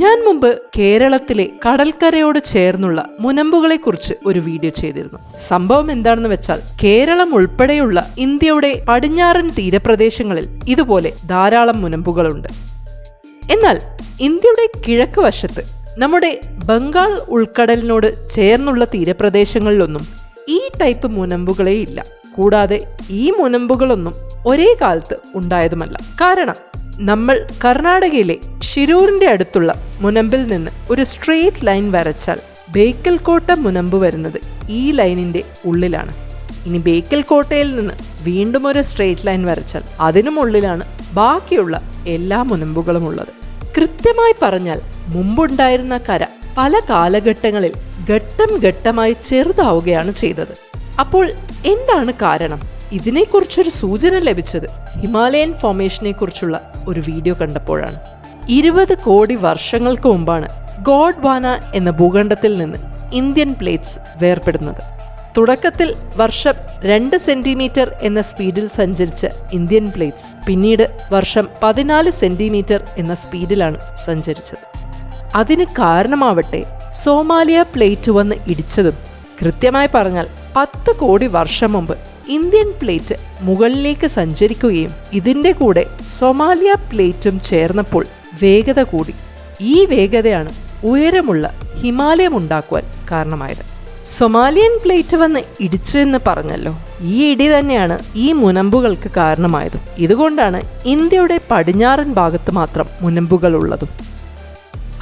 ഞാൻ മുമ്പ് കേരളത്തിലെ കടൽക്കരയോട് ചേർന്നുള്ള മുനമ്പുകളെക്കുറിച്ച് ഒരു വീഡിയോ ചെയ്തിരുന്നു. സംഭവം എന്താണെന്ന് വെച്ചാൽ കേരളം ഉൾപ്പെടെയുള്ള ഇന്ത്യയുടെ പടിഞ്ഞാറൻ തീരപ്രദേശങ്ങളിൽ ഇതുപോലെ ധാരാളം മുനമ്പുകളുണ്ട്. എന്നാൽ ഇന്ത്യയുടെ കിഴക്ക് വശത്ത് നമ്മുടെ ബംഗാൾ ഉൾക്കടലിനോട് ചേർന്നുള്ള തീരപ്രദേശങ്ങളിലൊന്നും ഈ ടൈപ്പ് മുനമ്പുകളേ ഇല്ല. കൂടാതെ ഈ മുനമ്പുകളൊന്നും ഒരേ കാലത്ത് ഉണ്ടായതുമല്ല. കാരണം നമ്മൾ കർണാടകയിലെ ഷിരൂരിന്റെ അടുത്തുള്ള മുനമ്പിൽ നിന്ന് ഒരു സ്ട്രെയിറ്റ് ലൈൻ വരച്ചാൽ ബേക്കൽ കോട്ട മുനമ്പ് വരുന്നത് ഈ ലൈനിന്റെ ഉള്ളിലാണ്. ഇനി ബേക്കൽ കോട്ടയിൽ നിന്ന് വീണ്ടും ഒരു സ്ട്രെയിറ്റ് ലൈൻ വരച്ചാൽ അതിനും ഉള്ളിലാണ് ബാക്കിയുള്ള എല്ലാ മുനമ്പുകളും ഉള്ളത്. കൃത്യമായി പറഞ്ഞാൽ മുമ്പുണ്ടായിരുന്ന കര പല കാലഘട്ടങ്ങളിൽ ഘട്ടം ഘട്ടമായി ചെറുതാവുകയാണ് ചെയ്തത്. അപ്പോൾ എന്താണ് കാരണം? ഇതിനെക്കുറിച്ചൊരു സൂചന ലഭിച്ചത് ഹിമാലയൻ ഫോർമേഷനെ കുറിച്ചുള്ള ഒരു വീഡിയോ കണ്ടപ്പോഴാണ്. ഇരുപത് കോടി വർഷങ്ങൾക്ക് മുമ്പാണ് ഗോഡ്വാന എന്ന ഭൂഖണ്ഡത്തിൽ നിന്ന് ഇന്ത്യൻ പ്ലേറ്റ്സ് വേർപെടുന്നത്. തുടക്കത്തിൽ വർഷം രണ്ട് സെന്റിമീറ്റർ എന്ന സ്പീഡിൽ സഞ്ചരിച്ച ഇന്ത്യൻ പ്ലേറ്റ്സ് പിന്നീട് വർഷം പതിനാല് സെന്റിമീറ്റർ എന്ന സ്പീഡിലാണ് സഞ്ചരിച്ചത്. അതിന് കാരണമാവട്ടെ സോമാലിയ പ്ലേറ്റ് വന്ന് ഇടിച്ചതും കൃത്യമായി പറഞ്ഞാൽ പത്ത് കോടി വർഷം മുമ്പ് ഇന്ത്യൻ പ്ലേറ്റ് മുകളിലേക്ക് സഞ്ചരിക്കുകയും ഇതിന്റെ കൂടെ സൊമാലിയ പ്ലേറ്റും ചേർന്നപ്പോൾ വേഗത കൂടി. ഈ വേഗതയാണ് ഉയരമുള്ള ഹിമാലയം ഉണ്ടാക്കുവാൻ കാരണമായത്. സൊമാലിയൻ പ്ലേറ്റ് വന്ന് ഇടിച്ചെന്ന് പറഞ്ഞല്ലോ. ഈ ഇടി തന്നെയാണ് ഈ മുനമ്പുകൾക്ക് കാരണമായതും. ഇതുകൊണ്ടാണ് ഇന്ത്യയുടെ പടിഞ്ഞാറൻ ഭാഗത്ത് മാത്രം മുനമ്പുകൾ ഉള്ളതും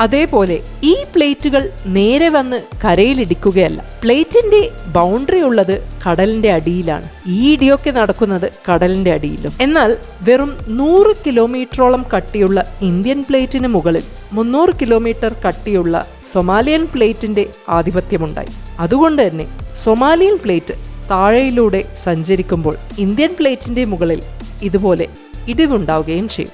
അതേപോലെ ഈ പ്ലേറ്റുകൾ നേരെ വന്ന് കരയിലിടിക്കുകയല്ല. പ്ലേറ്റിന്റെ ബൗണ്ടറി ഉള്ളത് കടലിന്റെ അടിയിലാണ്. ഈ ഇടിയൊക്കെ നടക്കുന്നത് കടലിന്റെ അടിയിലും. എന്നാൽ വെറും നൂറ് കിലോമീറ്ററോളം കട്ടിയുള്ള ഇന്ത്യൻ പ്ലേറ്റിന് മുകളിൽ മുന്നൂറ് കിലോമീറ്റർ കട്ടിയുള്ള സൊമാലിയൻ പ്ലേറ്റിന്റെ ആധിപത്യമുണ്ടായി. അതുകൊണ്ട് തന്നെ സൊമാലിയൻ പ്ലേറ്റ് താഴെയിലൂടെ സഞ്ചരിക്കുമ്പോൾ ഇന്ത്യൻ പ്ലേറ്റിന്റെ മുകളിൽ ഇതുപോലെ ഇടിവുണ്ടാവുകയും ചെയ്യും.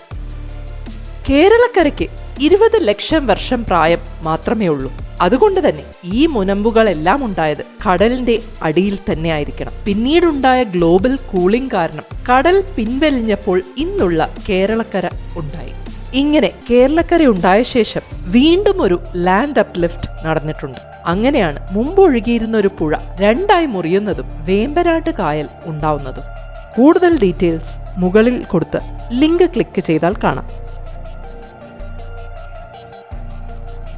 കേരളക്കരയ്ക്ക് ഇരുപത് ലക്ഷം വർഷം പ്രായം മാത്രമേ ഉള്ളൂ. അതുകൊണ്ട് തന്നെ ഈ മുനമ്പുകളെല്ലാം ഉണ്ടായത് കടലിന്റെ അടിയിൽ തന്നെ ആയിരിക്കണം പിന്നീടുണ്ടായ ഗ്ലോബൽ കൂളിംഗ് കാരണം കടൽ പിൻവലിഞ്ഞപ്പോൾ ഇന്നുള്ള കേരളക്കര ഉണ്ടായി. ഇങ്ങനെ കേരളക്കര ഉണ്ടായ ശേഷം വീണ്ടും ഒരു ലാൻഡ് അപ്ലിഫ്റ്റ് നടന്നിട്ടുണ്ട്. അങ്ങനെയാണ് മുമ്പ് ഒഴുകിയിരുന്ന ഒരു പുഴ രണ്ടായി മുറിയുന്നതും വേമ്പനാട്ട് കായൽ ഉണ്ടാവുന്നതും. കൂടുതൽ ഡീറ്റെയിൽസ് മുകളിൽ കൊടുത്ത് ലിങ്ക് ക്ലിക്ക് ചെയ്താൽ കാണാം.